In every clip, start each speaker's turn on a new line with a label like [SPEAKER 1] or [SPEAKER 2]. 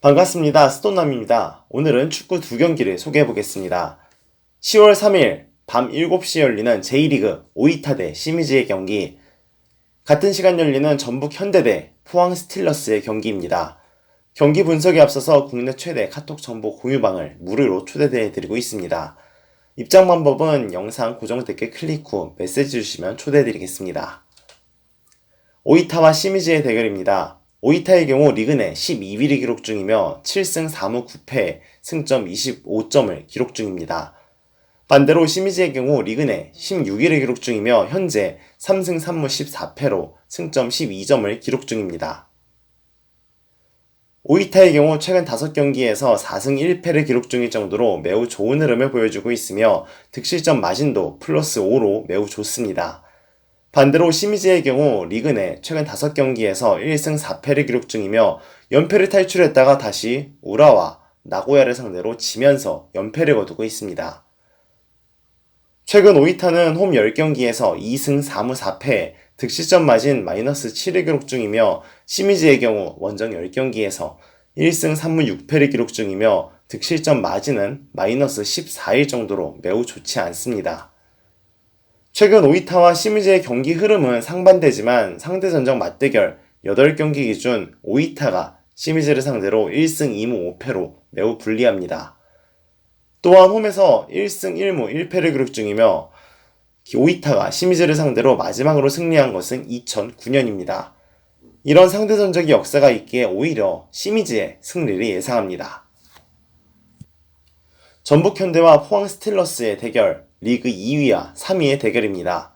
[SPEAKER 1] 반갑습니다. 스톤남입니다. 오늘은 축구 두 경기를 소개해 보겠습니다. 10월 3일 밤 7시에 열리는 J리그 오이타 대 시미즈의 경기, 같은 시간 열리는 전북 현대 대 포항 스틸러스의 경기입니다. 경기 분석에 앞서서 국내 최대 카톡 정보 공유방을 무료로 초대해 드리고 있습니다. 입장 방법은 영상 고정 댓글 클릭 후 메시지 주시면 초대해 드리겠습니다. 오이타와 시미즈의 대결입니다. 오이타의 경우 리그 내 12위를 기록 중이며 7승 4무 9패 승점 25점을 기록 중입니다. 반대로 시미즈의 경우 리그 내 16위를 기록 중이며 현재 3승 3무 14패로 승점 12점을 기록 중입니다. 오이타의 경우 최근 5경기에서 4승 1패를 기록 중일 정도로 매우 좋은 흐름을 보여주고 있으며 득실점 마진도 플러스 5로 매우 좋습니다. 반대로 시미즈의 경우 리그 내 최근 5경기에서 1승 4패를 기록 중이며 연패를 탈출했다가 다시 우라와 나고야를 상대로 지면서 연패를 거두고 있습니다. 최근 오이타는 홈 10경기에서 2승 4무 4패, 득실점 마진 마이너스 7을 기록 중이며 시미즈의 경우 원정 10경기에서 1승 3무 6패를 기록 중이며 득실점 마진은 마이너스 14일 정도로 매우 좋지 않습니다. 최근 오이타와 시미즈의 경기 흐름은 상반되지만 상대 전적 맞대결 8경기 기준 오이타가 시미즈를 상대로 1승 2무 5패로 매우 불리합니다. 또한 홈에서 1승 1무 1패를 기록 중이며 오이타가 시미즈를 상대로 마지막으로 승리한 것은 2009년입니다. 이런 상대 전적이 역사가 있기에 오히려 시미즈의 승리를 예상합니다. 전북 현대와 포항 스틸러스의 대결, 리그 2위와 3위의 대결입니다.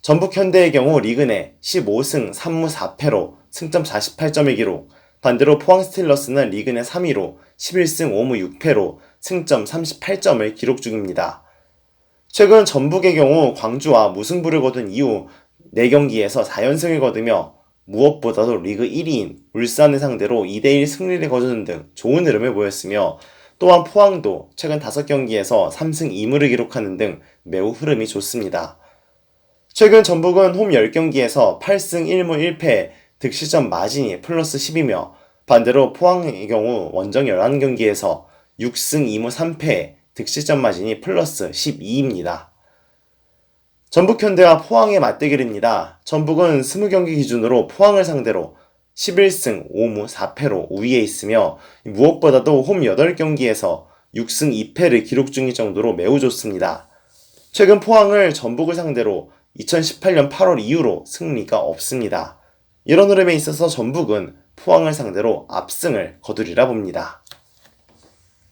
[SPEAKER 1] 전북 현대의 경우 리그 내 15승 3무 4패로 승점 48점을 기록, 반대로 포항 스틸러스는 리그 내 3위로 11승 5무 6패로 승점 38점을 기록 중입니다. 최근 전북의 경우 광주와 무승부를 거둔 이후 4경기에서 4연승을 거두며 무엇보다도 리그 1위인 울산을 상대로 2대1 승리를 거두는 등 좋은 흐름을 보였으며 또한 포항도 최근 5경기에서 3승 2무를 기록하는 등 매우 흐름이 좋습니다. 최근 전북은 홈 10경기에서 8승 1무 1패 득실점 마진이 플러스 10이며 반대로 포항의 경우 원정 11경기에서 6승 2무 3패 득실점 마진이 플러스 12입니다. 전북 현대와 포항의 맞대결입니다. 전북은 20경기 기준으로 포항을 상대로 11승 5무 4패로 우위에 있으며 무엇보다도 홈 8경기에서 6승 2패를 기록 중일 정도로 매우 좋습니다. 최근 포항을 전북을 상대로 2018년 8월 이후로 승리가 없습니다. 이런 흐름에 있어서 전북은 포항을 상대로 압승을 거두리라 봅니다.